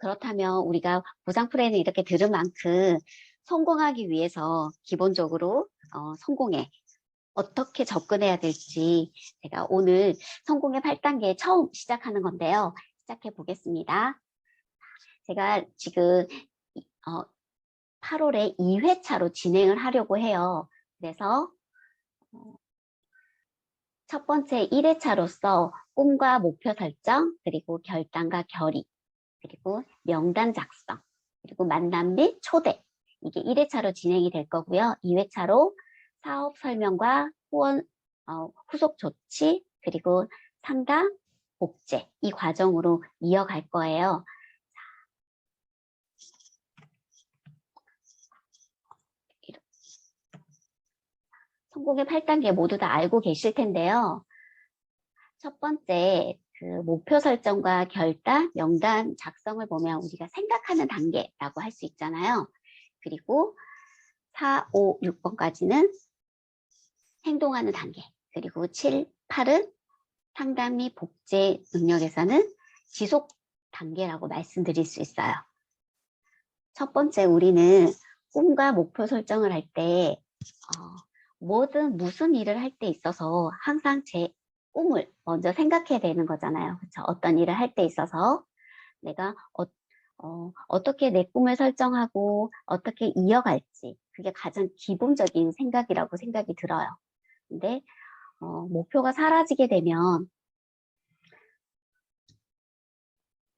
그렇다면 우리가 보상 플랜을 이렇게 들은 만큼 성공하기 위해서 기본적으로 어, 성공에 어떻게 접근해야 될지 제가 오늘 성공의 8단계 처음 시작하는 건데요. 시작해 보겠습니다. 제가 지금 이- 어, 8월에 2회차로 진행을 하려고 해요. 그래서 어, 첫 번째 1회차로서 꿈과 목표 설정, 그리고 결단과 결의, 그리고 명단 작성, 그리고 만남 및 초대. 이게 1회차로 진행이 될 거고요. 2회차로 사업 설명과 후원, 어, 후속 조치, 그리고 상담, 복제. 이 과정으로 이어갈 거예요. 성공의 8단계 모두 다 알고 계실 텐데요. 첫 번째, 그 목표 설정과 결단, 명단 작성을 보면 우리가 생각하는 단계라고 할 수 있잖아요. 그리고 4, 5, 6번까지는 행동하는 단계. 그리고 7, 8은 상담 및 복제 능력에서는 지속 단계라고 말씀드릴 수 있어요. 첫 번째, 우리는 꿈과 목표 설정을 할 때, 어, 뭐든 무슨 일을 할 때 있어서 항상 제 꿈을 먼저 생각해야 되는 거잖아요. 그렇죠? 어떤 일을 할 때 있어서 내가 어, 떻게 내 꿈을 설정하고 어떻게 이어갈지 그게 가장 기본적인 생각이라고 생각이 들어요. 근데 어, 목표가 사라지게 되면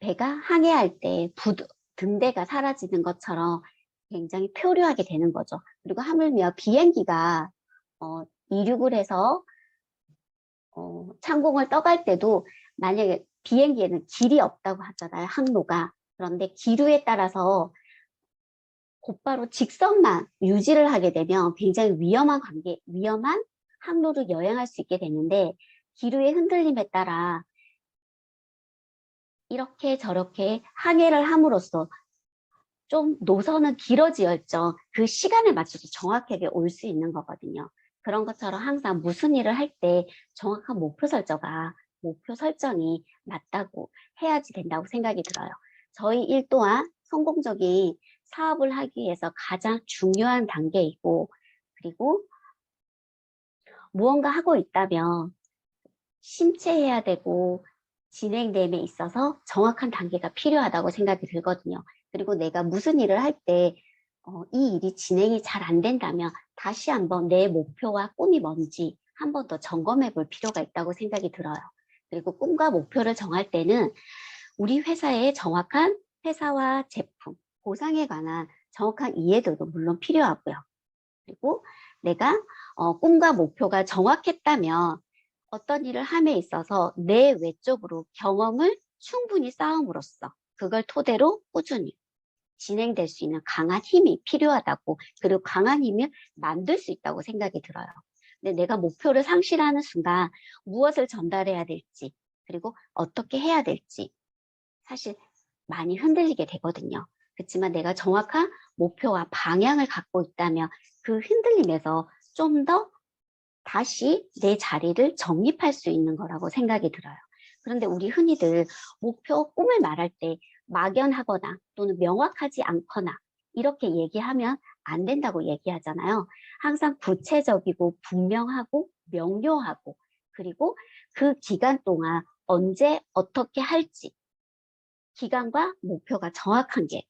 배가 항해할 때 부, 등대가 사라지는 것처럼 굉장히 표류하게 되는 거죠. 그리고 하물며 비행기가 어, 이륙을 해서 어, 창공을 떠갈 때도 만약에 비행기에는 길이 없다고 하잖아요. 항로가. 그런데 기류에 따라서 곧바로 직선만 유지를 하게 되면 굉장히 위험한 관계, 위험한 항로를 여행할 수 있게 되는데 기류의 흔들림에 따라 이렇게 저렇게 항해를 함으로써 좀 노선은 길어지었죠. 그 시간에 맞춰서 정확하게 올 수 있는 거거든요. 그런 것처럼 항상 무슨 일을 할 때 정확한 목표 설정가 목표 설정이 맞다고 해야지 된다고 생각이 들어요. 저희 일 또한 성공적인 사업을 하기 위해서 가장 중요한 단계이고 그리고 무언가 하고 있다면 심체해야 되고 진행됨에 있어서 정확한 단계가 필요하다고 생각이 들거든요. 그리고 내가 무슨 일을 할때 어, 이 일이 진행이 잘 안 된다면 다시 한번 내 목표와 꿈이 뭔지 한 번 더 점검해 볼 필요가 있다고 생각이 들어요. 그리고 꿈과 목표를 정할 때는 우리 회사의 정확한 회사와 제품, 보상에 관한 정확한 이해도도 물론 필요하고요. 그리고 내가 어, 꿈과 목표가 정확했다면 어떤 일을 함에 있어서 내 외적으로 경험을 충분히 쌓음으로써 그걸 토대로 꾸준히 진행될 수 있는 강한 힘이 필요하다고 그리고 강한 힘을 만들 수 있다고 생각이 들어요. 근데 내가 목표를 상실하는 순간 무엇을 전달해야 될지 그리고 어떻게 해야 될지 사실 많이 흔들리게 되거든요. 그렇지만 내가 정확한 목표와 방향을 갖고 있다면 그 흔들림에서 좀 더 다시 내 자리를 정립할 수 있는 거라고 생각이 들어요. 그런데 우리 흔히들 목표, 꿈을 말할 때 막연하거나 또는 명확하지 않거나 이렇게 얘기하면 안 된다고 얘기하잖아요. 항상 구체적이고 분명하고 명료하고 그리고 그 기간 동안 언제 어떻게 할지 기간과 목표가 정확한 게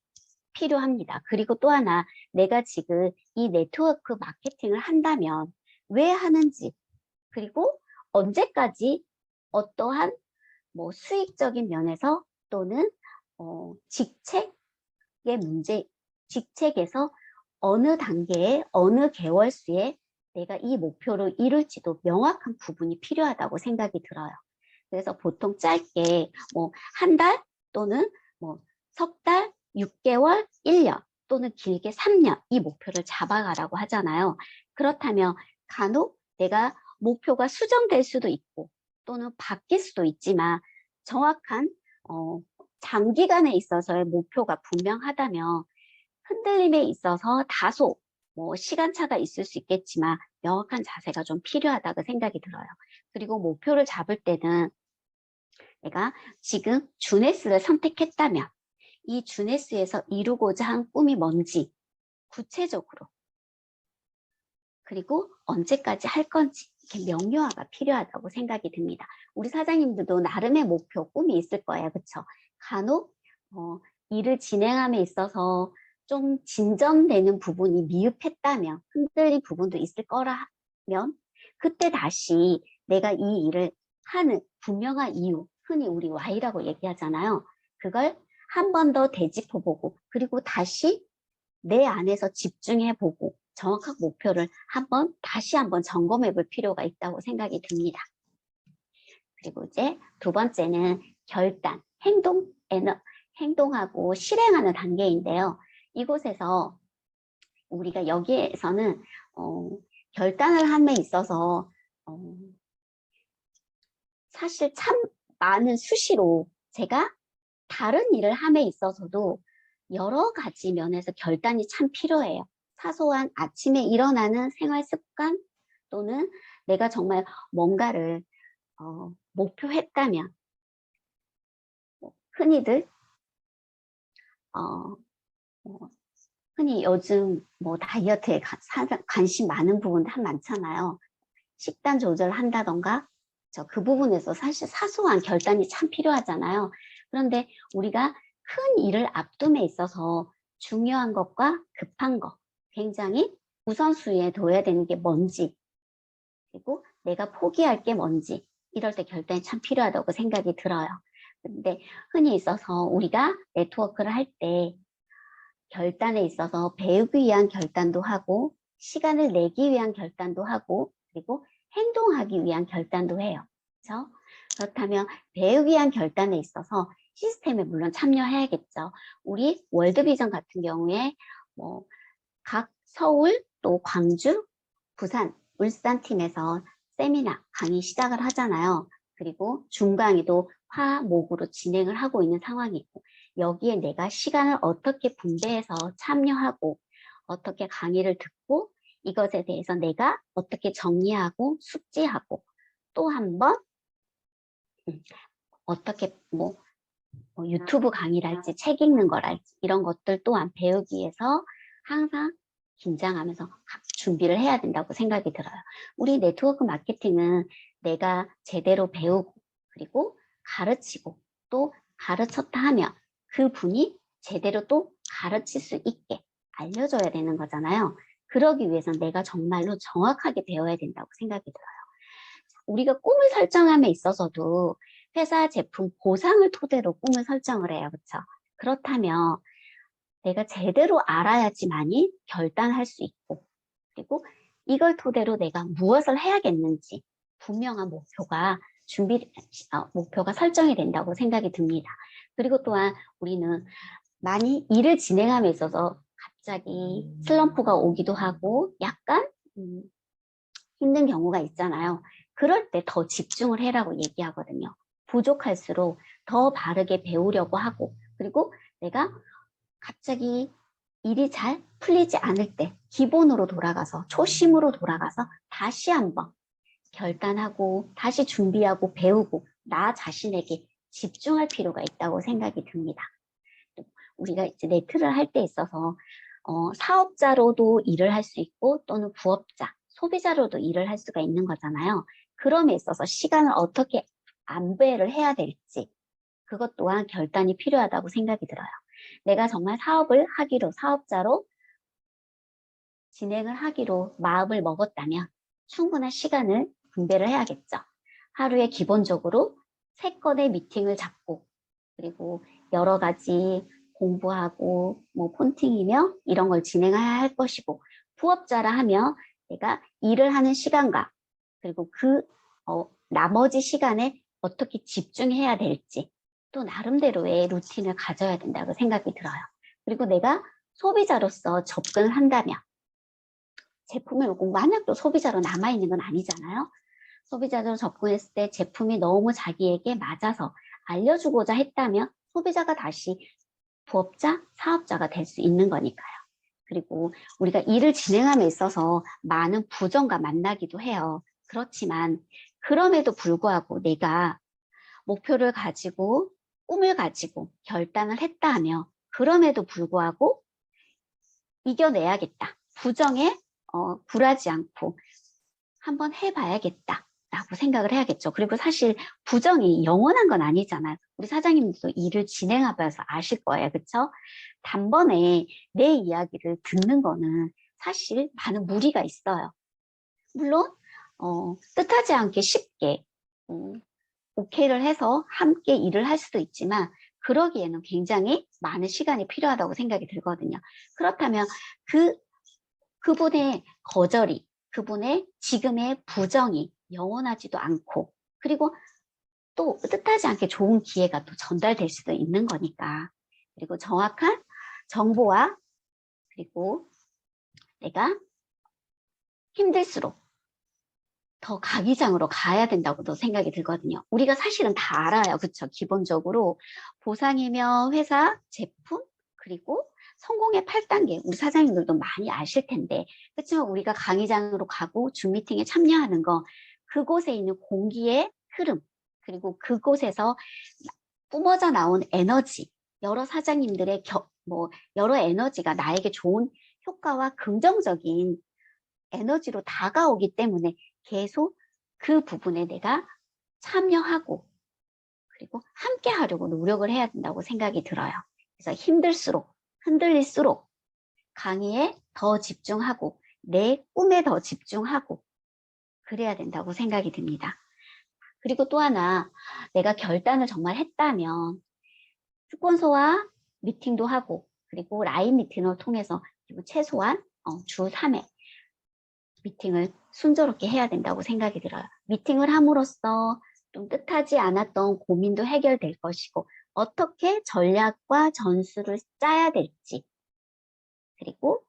필요합니다. 그리고 또 하나 내가 지금 이 네트워크 마케팅을 한다면 왜 하는지 그리고 언제까지 어떠한 뭐 수익적인 면에서 또는 어, 직책의 문제, 직책에서 어느 단계에 어느 개월수에 내가 이 목표를 이룰지도 명확한 부분이 필요하다고 생각이 들어요. 그래서 보통 짧게 뭐 한 달 또는 뭐 석 달, 6개월, 1년 또는 길게 3년 이 목표를 잡아가라고 하잖아요. 그렇다면 간혹 내가 목표가 수정될 수도 있고 또는 바뀔 수도 있지만 정확한 어, 장기간에 있어서의 목표가 분명하다면 흔들림에 있어서 다소 뭐 시간차가 있을 수 있겠지만 명확한 자세가 좀 필요하다고 생각이 들어요. 그리고 목표를 잡을 때는 내가 지금 주네스를 선택했다면 이 주네스에서 이루고자 한 꿈이 뭔지 구체적으로 그리고 언제까지 할 건지 이렇게 명료화가 필요하다고 생각이 듭니다. 우리 사장님들도 나름의 목표, 꿈이 있을 거예요. 그렇죠? 간혹 어, 일을 진행함에 있어서 좀 진전되는 부분이 미흡했다면 흔들린 부분도 있을 거라면 그때 다시 내가 이 일을 하는 분명한 이유 흔히 우리 Y라고 얘기하잖아요. 그걸 한 번 더 되짚어보고 그리고 다시 내 안에서 집중해보고 정확한 목표를 한번 다시 한번 점검해 볼 필요가 있다고 생각이 듭니다. 그리고 이제 두 번째는 결단, 행동, 에너, 행동하고 실행하는 단계인데요. 이곳에서 우리가 여기에서는 어, 결단을 함에 있어서 어, 사실 참 많은 수시로 제가 다른 일을 함에 있어서도 여러 가지 면에서 결단이 참 필요해요. 사소한 아침에 일어나는 생활 습관 또는 내가 정말 뭔가를 어, 목표했다면 뭐 흔히들 어, 뭐 흔히 요즘 뭐 다이어트에 가- 사- 관심 많은 부분 한 많잖아요. 식단 조절을 한다던가 저 그 부분에서 사실 사소한 결단이 참 필요하잖아요. 그런데 우리가 큰 일을 앞둠에 있어서 중요한 것과 급한 것 굉장히 우선순위에 둬야 되는 게 뭔지 그리고 내가 포기할 게 뭔지 이럴 때 결단이 참 필요하다고 생각이 들어요. 근데 흔히 있어서 우리가 네트워크를 할 때 결단에 있어서 배우기 위한 결단도 하고 시간을 내기 위한 결단도 하고 그리고 행동하기 위한 결단도 해요. 그렇죠? 그렇다면 배우기 위한 결단에 있어서 시스템에 물론 참여해야겠죠. 우리 월드비전 같은 경우에 뭐 각 서울 또 광주, 부산, 울산 팀에서 세미나 강의 시작을 하잖아요. 그리고 중강의도 화 목으로 진행을 하고 있는 상황이고 여기에 내가 시간을 어떻게 분배해서 참여하고 어떻게 강의를 듣고 이것에 대해서 내가 어떻게 정리하고 숙지하고 또 한 번 어떻게 뭐, 뭐 유튜브 강의랄지 책 읽는 거랄지 이런 것들 또한 배우기 위해서 항상 긴장하면서 준비를 해야 된다고 생각이 들어요. 우리 네트워크 마케팅은 내가 제대로 배우고 그리고 가르치고 또 가르쳤다 하면 그 분이 제대로 또 가르칠 수 있게 알려줘야 되는 거잖아요. 그러기 위해서 내가 정말로 정확하게 배워야 된다고 생각이 들어요. 우리가 꿈을 설정함에 있어서도 회사 제품 보상을 토대로 꿈을 설정을 해요. 그렇죠? 그렇다면 내가 제대로 알아야지만이 결단할 수 있고 그리고 이걸 토대로 내가 무엇을 해야겠는지 분명한 목표가 준비 어, 목표가 설정이 된다고 생각이 듭니다. 그리고 또한 우리는 많이 일을 진행함에 있어서 갑자기 슬럼프가 오기도 하고 약간 음, 힘든 경우가 있잖아요. 그럴 때 더 집중을 해라고 얘기하거든요. 부족할수록 더 바르게 배우려고 하고 그리고 내가 갑자기 일이 잘 풀리지 않을 때 기본으로 돌아가서 초심으로 돌아가서 다시 한번 결단하고 다시 준비하고 배우고 나 자신에게 집중할 필요가 있다고 생각이 듭니다. 우리가 이제 네트를 할 때 있어서 어, 사업자로도 일을 할 수 있고 또는 부업자, 소비자로도 일을 할 수가 있는 거잖아요. 그럼에 있어서 시간을 어떻게 안배를 해야 될지 그것 또한 결단이 필요하다고 생각이 들어요. 내가 정말 사업을 하기로 사업자로 진행을 하기로 마음을 먹었다면 충분한 시간을 분배를 해야겠죠. 하루에 기본적으로 세 건의 미팅을 잡고 그리고 여러 가지 공부하고 뭐 폰팅이며 이런 걸 진행해야 할 것이고 부업자라 하면 내가 일을 하는 시간과 그리고 그 어, 나머지 시간에 어떻게 집중해야 될지 또 나름대로의 루틴을 가져야 된다고 생각이 들어요. 그리고 내가 소비자로서 접근을 한다면 제품을 꼭 만약 또 소비자로 남아있는 건 아니잖아요. 소비자로 접근했을 때 제품이 너무 자기에게 맞아서 알려주고자 했다면 소비자가 다시 부업자, 사업자가 될 수 있는 거니까요. 그리고 우리가 일을 진행함에 있어서 많은 부정과 만나기도 해요. 그렇지만 그럼에도 불구하고 내가 목표를 가지고 꿈을 가지고 결단을 했다 하며 그럼에도 불구하고 이겨내야겠다. 부정에 어, 굴하지 않고 한번 해봐야겠다. 라고 생각을 해야겠죠. 그리고 사실 부정이 영원한 건 아니잖아요. 우리 사장님도 일을 진행하면서 아실 거예요. 그쵸? 단번에 내 이야기를 듣는 거는 사실 많은 무리가 있어요. 물론, 어, 뜻하지 않게 쉽게, 음, 오케이를 해서 함께 일을 할 수도 있지만, 그러기에는 굉장히 많은 시간이 필요하다고 생각이 들거든요. 그렇다면 그, 그분의 거절이, 그분의 지금의 부정이 영원하지도 않고, 그리고 또 뜻하지 않게 좋은 기회가 또 전달될 수도 있는 거니까. 그리고 정확한 정보와 그리고 내가 힘들수록 더 가기장으로 가야 된다고도 생각이 들거든요. 우리가 사실은 다 알아요. 그쵸? 기본적으로 보상이며 회사, 제품, 그리고 성공의 8단계, 우리 사장님들도 많이 아실 텐데, 그렇지만 우리가 강의장으로 가고 줌 미팅에 참여하는 거, 그곳에 있는 공기의 흐름, 그리고 그곳에서 뿜어져 나온 에너지, 여러 사장님들의 겨, 뭐 여러 에너지가 나에게 좋은 효과와 긍정적인 에너지로 다가오기 때문에 계속 그 부분에 내가 참여하고 그리고 함께 하려고 노력을 해야 된다고 생각이 들어요. 그래서 힘들수록 흔들릴수록 강의에 더 집중하고 내 꿈에 더 집중하고 그래야 된다고 생각이 듭니다. 그리고 또 하나 내가 결단을 정말 했다면 스폰서와 미팅도 하고 그리고 라인 미팅을 통해서 최소한 어, 주 3회 미팅을 순조롭게 해야 된다고 생각이 들어요. 미팅을 함으로써 좀 뜻하지 않았던 고민도 해결될 것이고 어떻게 전략과 전술을 짜야 될지 그리고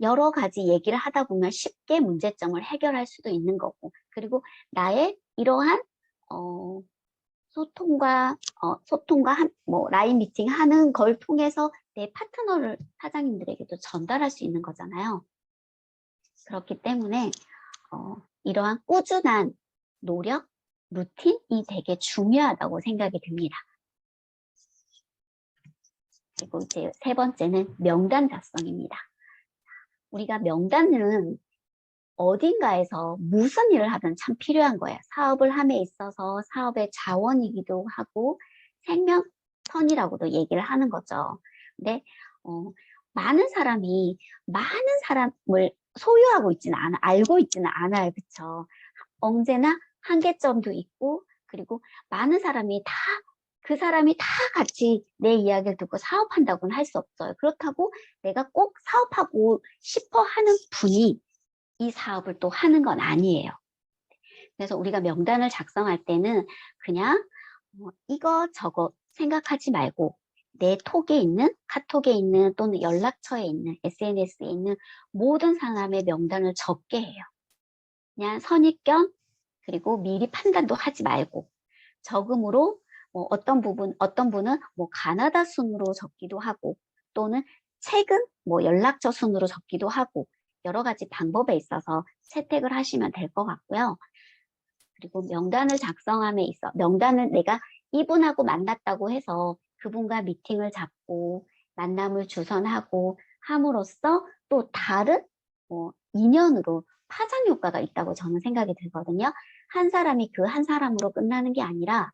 여러 가지 얘기를 하다 보면 쉽게 문제점을 해결할 수도 있는 거고 그리고 나의 이러한 어, 소통과 어, 소통과 한, 뭐 라인 미팅 하는 걸 통해서 내 파트너를 사장님들에게도 전달할 수 있는 거잖아요. 그렇기 때문에 어, 이러한 꾸준한 노력, 루틴이 되게 중요하다고 생각이 듭니다. 그리고 이제 세 번째는 명단 작성입니다. 우리가 명단은 어딘가에서 무슨 일을 하든 참 필요한 거예요. 사업을 함에 있어서 사업의 자원이기도 하고 생명선이라고도 얘기를 하는 거죠. 근데 어, 많은 사람이 많은 사람을 소유하고 있지는 않아, 알고 있지는 않아요. 그쵸? 언제나 한계점도 있고, 그리고 많은 사람이 다, 그 사람이 다 같이 내 이야기를 듣고 사업한다고는 할 수 없어요. 그렇다고 내가 꼭 사업하고 싶어 하는 분이 이 사업을 또 하는 건 아니에요. 그래서 우리가 명단을 작성할 때는 그냥 뭐 이거 저거 생각하지 말고 내 톡에 있는 카톡에 있는 또는 연락처에 있는 SNS에 있는 모든 사람의 명단을 적게 해요. 그냥 선입견 그리고 미리 판단도 하지 말고 적음으로 뭐 어떤 부분 어떤 분은 뭐 가나다 순으로 적기도 하고 또는 최근 뭐 연락처 순으로 적기도 하고 여러 가지 방법에 있어서 채택을 하시면 될 것 같고요. 그리고 명단을 작성함에 있어 명단을 내가 이분하고 만났다고 해서 그분과 미팅을 잡고 만남을 주선하고 함으로써 또 다른 뭐 인연으로 파장 효과가 있다고 저는 생각이 들거든요. 한 사람이 그 한 사람으로 끝나는 게 아니라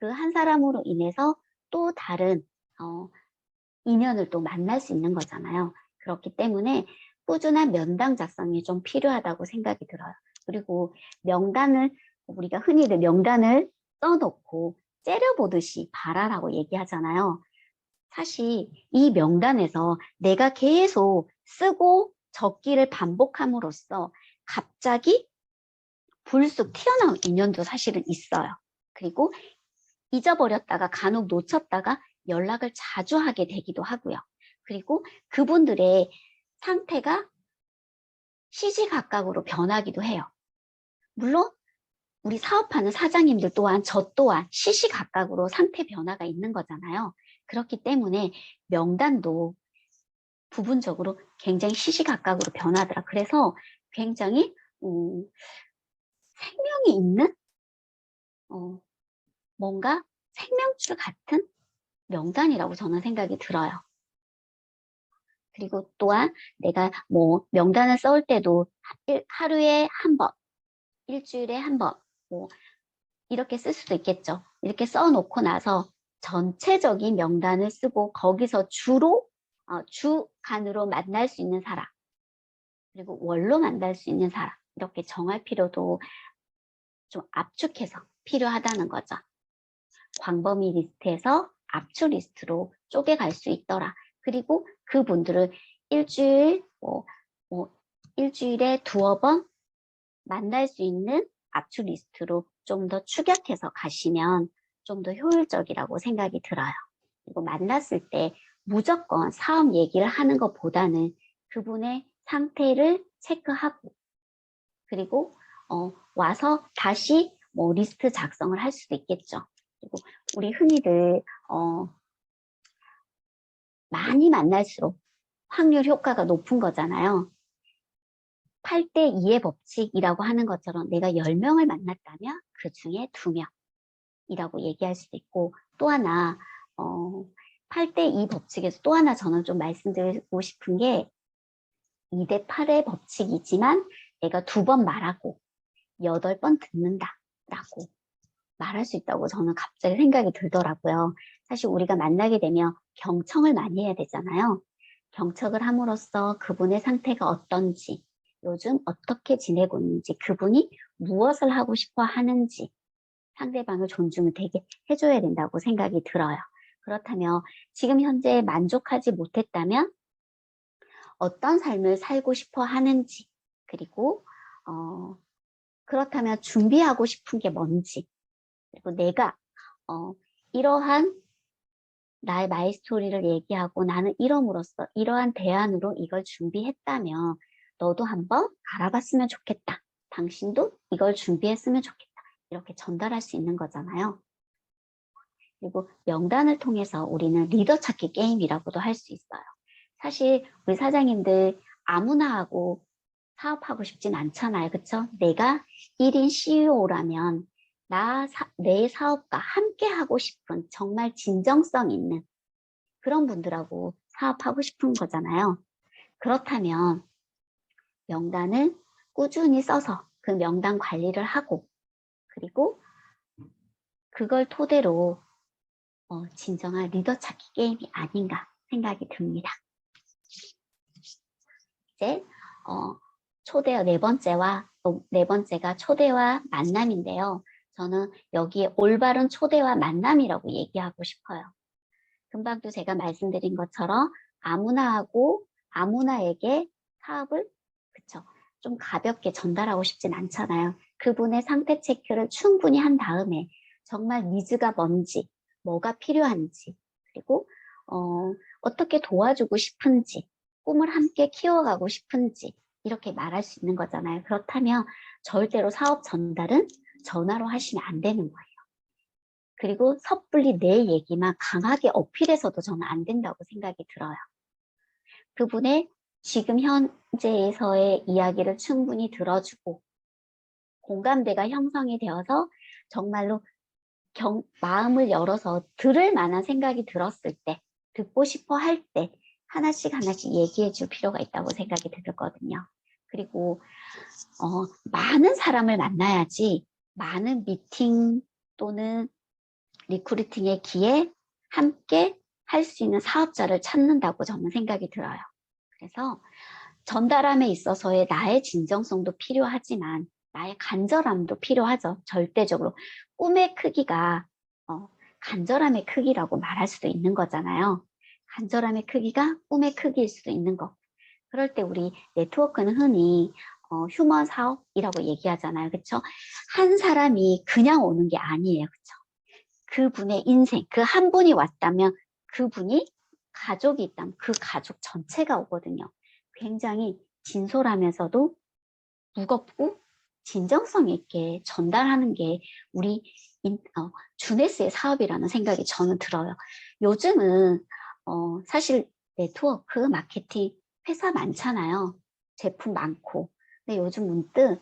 그 한 사람으로 인해서 또 다른 어, 인연을 또 만날 수 있는 거잖아요. 그렇기 때문에 꾸준한 면담 작성이 좀 필요하다고 생각이 들어요. 그리고 명단을 우리가 흔히들 명단을 써놓고 째려보듯이 봐라라고 얘기하잖아요. 사실 이 명단에서 내가 계속 쓰고 적기를 반복함으로써 갑자기 불쑥 튀어나온 인연도 사실은 있어요. 그리고 잊어버렸다가 간혹 놓쳤다가 연락을 자주 하게 되기도 하고요. 그리고 그분들의 상태가 시시각각으로 변하기도 해요. 물론 우리 사업하는 사장님들 또한 저 또한 시시각각으로 상태 변화가 있는 거잖아요. 그렇기 때문에 명단도 부분적으로 굉장히 시시각각으로 변하더라. 그래서 굉장히 음, 생명이 있는 어, 뭔가 생명줄 같은 명단이라고 저는 생각이 들어요. 그리고 또한 내가 뭐 명단을 써올 때도 일- 하루에 한 번, 일주일에 한 번, 뭐 이렇게 쓸 수도 있겠죠. 이렇게 써놓고 나서 전체적인 명단을 쓰고 거기서 주로 어, 주간으로 만날 수 있는 사람 그리고 월로 만날 수 있는 사람 이렇게 정할 필요도 좀 압축해서 필요하다는 거죠. 광범위 리스트에서 압축 리스트로 쪼개갈 수 있더라. 그리고 그분들을 일주일 뭐, 뭐 일주일에 두어 번 만날 수 있는 압축 리스트로 좀 더 축약해서 가시면 좀 더 효율적이라고 생각이 들어요. 그리고 만났을 때 무조건 사업 얘기를 하는 것보다는 그분의 상태를 체크하고 그리고 어, 와서 다시 뭐 리스트 작성을 할 수도 있겠죠. 그리고 우리 흔히들 어, 많이 만날수록 확률 효과가 높은 거잖아요. 8대 2의 법칙이라고 하는 것처럼 내가 10명을 만났다면 그 중에 2명이라고 얘기할 수도 있고 또 하나 어, 8대 2 법칙에서 또 하나 저는 좀 말씀드리고 싶은 게 2대 8의 법칙이지만 내가 두 번 말하고 여덟 번 듣는다라고 말할 수 있다고 저는 갑자기 생각이 들더라고요. 사실 우리가 만나게 되면 경청을 많이 해야 되잖아요. 경청을 함으로써 그분의 상태가 어떤지, 요즘 어떻게 지내고 있는지, 그분이 무엇을 하고 싶어 하는지 상대방을 존중을 되게 해줘야 된다고 생각이 들어요. 그렇다면 지금 현재 만족하지 못했다면 어떤 삶을 살고 싶어 하는지, 그리고 어, 그렇다면 준비하고 싶은 게 뭔지, 그리고 내가 어, 이러한 나의 마이 스토리를 얘기하고 나는 이럼으로써 이러한 대안으로 이걸 준비했다면 너도 한번 알아봤으면 좋겠다. 당신도 이걸 준비했으면 좋겠다. 이렇게 전달할 수 있는 거잖아요. 그리고 명단을 통해서 우리는 리더 찾기 게임이라고도 할 수 있어요. 사실 우리 사장님들 아무나 하고 사업하고 싶진 않잖아요. 그쵸? 내가 1인 CEO라면 나, 사, 내 사업과 함께 하고 싶은 정말 진정성 있는 그런 분들하고 사업하고 싶은 거잖아요. 그렇다면 명단을 꾸준히 써서 그 명단 관리를 하고 그리고 그걸 토대로 어, 진정한 리더 찾기 게임이 아닌가 생각이 듭니다. 이제 어, 초대와 네 번째와 또네 번째가 초대와 만남인데요. 저는 여기에 올바른 초대와 만남이라고 얘기하고 싶어요. 금방도 제가 말씀드린 것처럼 아무나 하고 아무나에게 사업을 그쵸 좀 가볍게 전달하고 싶진 않잖아요. 그분의 상태 체크를 충분히 한 다음에 정말 니즈가 뭔지, 뭐가 필요한지, 그리고 어, 어떻게 도와주고 싶은지, 꿈을 함께 키워가고 싶은지 이렇게 말할 수 있는 거잖아요. 그렇다면 절대로 사업 전달은 전화로 하시면 안 되는 거예요. 그리고 섣불리 내 얘기만 강하게 어필해서도 저는 안 된다고 생각이 들어요. 그분의 지금 현재에서의 이야기를 충분히 들어주고 공감대가 형성이 되어서 정말로 경, 마음을 열어서 들을 만한 생각이 들었을 때, 듣고 싶어 할 때 하나씩 하나씩 얘기해 줄 필요가 있다고 생각이 들거든요. 그리고 어, 많은 사람을 만나야지 많은 미팅 또는 리크루팅의 기에 함께 할 수 있는 사업자를 찾는다고 저는 생각이 들어요. 그래서 전달함에 있어서의 나의 진정성도 필요하지만 나의 간절함도 필요하죠. 절대적으로 꿈의 크기가 어, 간절함의 크기라고 말할 수도 있는 거잖아요. 간절함의 크기가 꿈의 크기일 수도 있는 거. 그럴 때 우리 네트워크는 흔히 어, 휴먼 사업이라고 얘기하잖아요. 그렇죠? 한 사람이 그냥 오는 게 아니에요. 그렇죠? 그분의 인생, 그 한 분이 왔다면 그분이 가족이 있다면 그 가족 전체가 오거든요. 굉장히 진솔하면서도 무겁고 진정성 있게 전달하는 게 우리 인, 어, 주네스의 사업이라는 생각이 저는 들어요. 요즘은 어, 사실 네트워크 마케팅 회사 많잖아요. 제품 많고. 근데 요즘 문득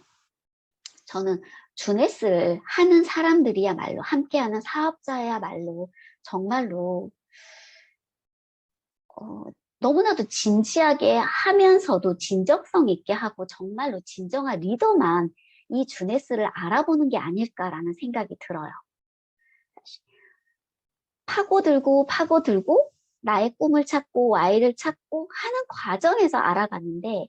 저는 주네스를 하는 사람들이야말로 함께하는 사업자야말로 정말로 어, 너무나도 진지하게 하면서도 진정성 있게 하고 정말로 진정한 리더만 이 주네스를 알아보는 게 아닐까라는 생각이 들어요. 파고들고 파고들고 나의 꿈을 찾고 와이를 찾고 하는 과정에서 알아가는데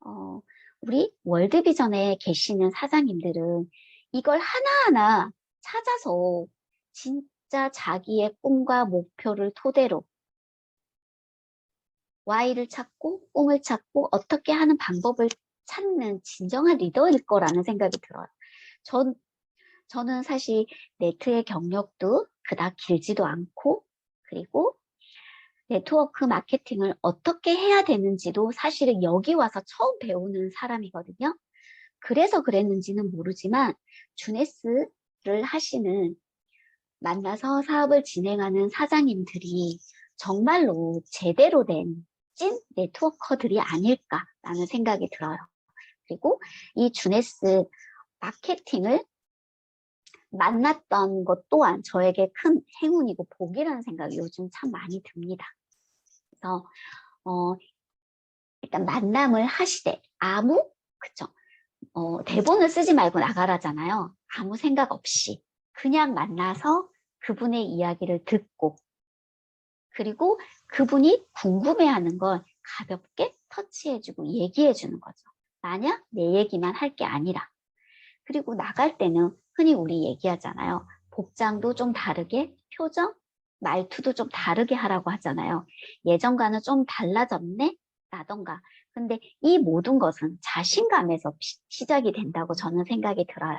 어, 우리 월드비전에 계시는 사장님들은 이걸 하나하나 찾아서 진짜 자기의 꿈과 목표를 토대로 Y를 찾고 꿈을 찾고 어떻게 하는 방법을 찾는 진정한 리더일 거라는 생각이 들어요. 전, 저는 사실 네트의 경력도 그닥 길지도 않고 그리고 네트워크 마케팅을 어떻게 해야 되는지도 사실은 여기 와서 처음 배우는 사람이거든요. 그래서 그랬는지는 모르지만 주네스를 하시는 만나서 사업을 진행하는 사장님들이 정말로 제대로 된 찐 네트워커들이 아닐까라는 생각이 들어요. 그리고 이 주네스 마케팅을 만났던 것 또한 저에게 큰 행운이고 복이라는 생각이 요즘 참 많이 듭니다. 그래서 어, 일단 만남을 하시되 아무 그쵸 어, 대본을 쓰지 말고 나가라잖아요. 아무 생각 없이 그냥 만나서 그분의 이야기를 듣고 그리고 그분이 궁금해하는 걸 가볍게 터치해주고 얘기해주는 거죠. 만약 내 얘기만 할 게 아니라 그리고 나갈 때는 흔히 우리 얘기하잖아요. 복장도 좀 다르게 표정, 말투도 좀 다르게 하라고 하잖아요. 예전과는 좀 달라졌네? 라던가. 근데 이 모든 것은 자신감에서 시작이 된다고 저는 생각이 들어요.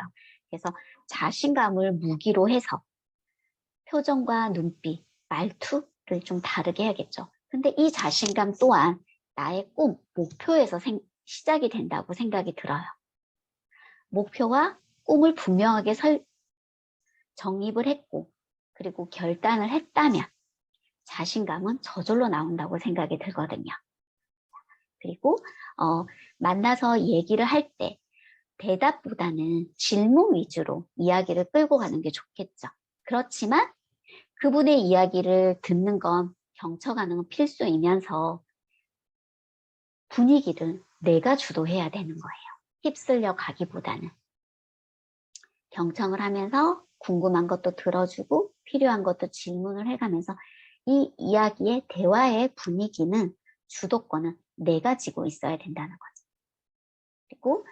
그래서 자신감을 무기로 해서 표정과 눈빛, 말투, 좀 다르게 해야겠죠. 근데 이 자신감 또한 나의 꿈, 목표에서 생, 시작이 된다고 생각이 들어요. 목표와 꿈을 분명하게 설, 정립을 했고 그리고 결단을 했다면 자신감은 저절로 나온다고 생각이 들거든요. 그리고 어, 만나서 얘기를 할 때 대답보다는 질문 위주로 이야기를 끌고 가는 게 좋겠죠. 그렇지만 그분의 이야기를 듣는 건 경청하는 건 필수이면서 분위기를 내가 주도해야 되는 거예요. 휩쓸려 가기보다는. 경청을 하면서 궁금한 것도 들어주고 필요한 것도 질문을 해가면서 이 이야기의 대화의 분위기는 주도권은 내가 지고 있어야 된다는 거죠. 그리고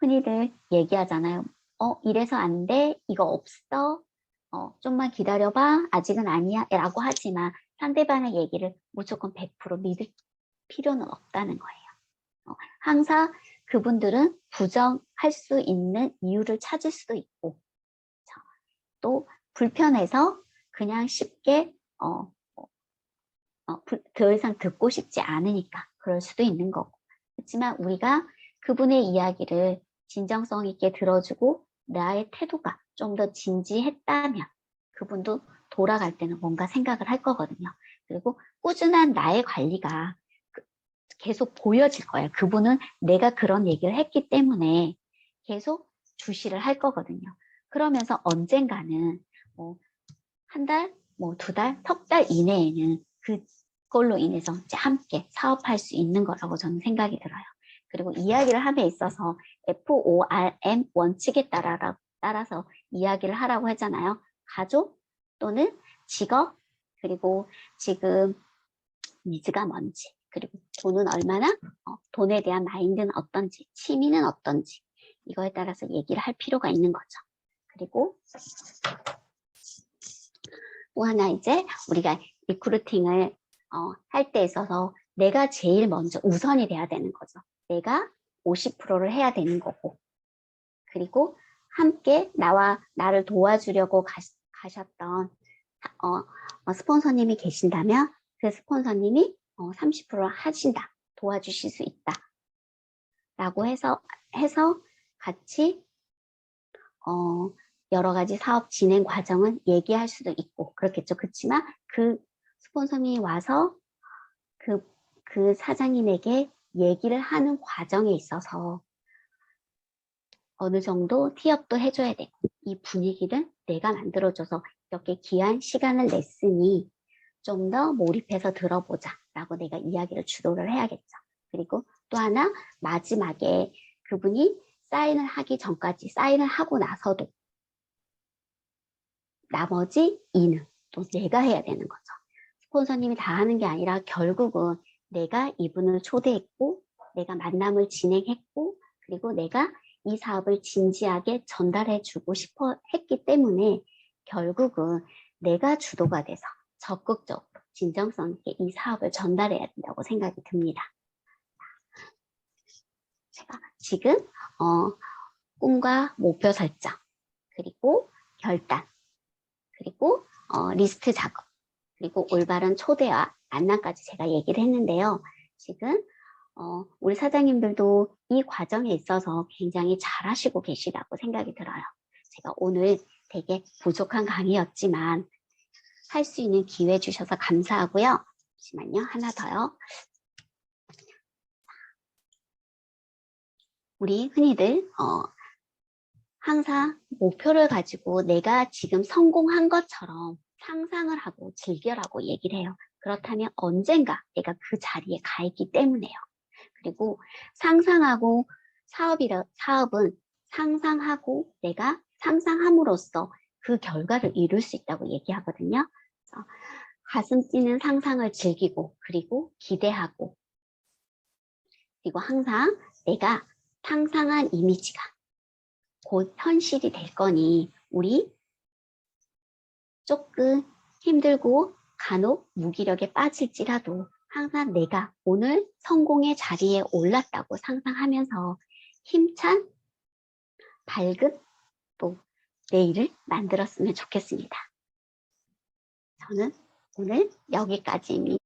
흔히들 얘기하잖아요. 어, 이래서 안 돼. 이거 없어. 어, 좀만 기다려봐. 아직은 아니야. 라고 하지만 상대방의 얘기를 무조건 100% 믿을 필요는 없다는 거예요. 어, 항상 그분들은 부정할 수 있는 이유를 찾을 수도 있고 또 불편해서 그냥 쉽게 어, 어, 더 이상 듣고 싶지 않으니까 그럴 수도 있는 거고 그렇지만 우리가 그분의 이야기를 진정성 있게 들어주고 나의 태도가 좀 더 진지했다면 그분도 돌아갈 때는 뭔가 생각을 할 거거든요. 그리고 꾸준한 나의 관리가 그 계속 보여질 거예요. 그분은 내가 그런 얘기를 했기 때문에 계속 주시를 할 거거든요. 그러면서 언젠가는 뭐 한 달, 뭐 두 달, 석 달 이내에는 그걸로 인해서 이제 함께 사업할 수 있는 거라고 저는 생각이 들어요. 그리고 이야기를 함에 있어서 FORM 원칙에 따라, 따라서 이야기를 하라고 하잖아요. 가족 또는 직업 그리고 지금 니즈가 뭔지 그리고 돈은 얼마나 어, 돈에 대한 마인드는 어떤지 취미는 어떤지 이거에 따라서 얘기를 할 필요가 있는 거죠. 그리고 또 하나 이제 우리가 리크루팅을 어, 할 때 있어서 내가 제일 먼저 우선이 돼야 되는 거죠. 내가 50%를 해야 되는 거고 그리고 함께 나와 나를 도와주려고 가, 가셨던 어, 어, 스폰서님이 계신다면 그 스폰서님이 어, 30% 하신다. 도와주실 수 있다. 라고 해서 해서 같이 어, 여러 가지 사업 진행 과정은 얘기할 수도 있고 그렇겠죠. 그렇지만 그 스폰서님이 와서 그, 그 사장님에게 얘기를 하는 과정에 있어서 어느 정도 티업도 해줘야 되고 이 분위기를 내가 만들어줘서 이렇게 귀한 시간을 냈으니 좀 더 몰입해서 들어보자 라고 내가 이야기를 주도를 해야겠죠. 그리고 또 하나 마지막에 그분이 사인을 하기 전까지 사인을 하고 나서도 나머지 이는 또 내가 해야 되는 거죠. 스폰서님이 다 하는 게 아니라 결국은 내가 이분을 초대했고 내가 만남을 진행했고 그리고 내가 이 사업을 진지하게 전달해 주고 싶어 했기 때문에 결국은 내가 주도가 돼서 적극적으로 진정성 있게 이 사업을 전달해야 된다고 생각이 듭니다. 제가 지금 어, 꿈과 목표 설정 그리고 결단 그리고 어, 리스트 작업 그리고 올바른 초대와 만남까지 제가 얘기를 했는데요. 지금 어, 우리 사장님들도 이 과정에 있어서 굉장히 잘하시고 계시다고 생각이 들어요. 제가 오늘 되게 부족한 강의였지만 할 수 있는 기회 주셔서 감사하고요. 잠시만요. 하나 더요. 우리 흔히들 어, 항상 목표를 가지고 내가 지금 성공한 것처럼 상상을 하고 즐겨라고 얘기를 해요. 그렇다면 언젠가 내가 그 자리에 가 있기 때문에요. 그리고 상상하고 사업이라 사업은 상상하고 내가 상상함으로써 그 결과를 이룰 수 있다고 얘기하거든요. 가슴 뛰는 상상을 즐기고 그리고 기대하고 그리고 항상 내가 상상한 이미지가 곧 현실이 될 거니 우리 조금 힘들고 간혹 무기력에 빠질지라도 항상 내가 오늘 성공의 자리에 올랐다고 상상하면서 힘찬 밝은 또 내일을 만들었으면 좋겠습니다. 저는 오늘 여기까지입니다.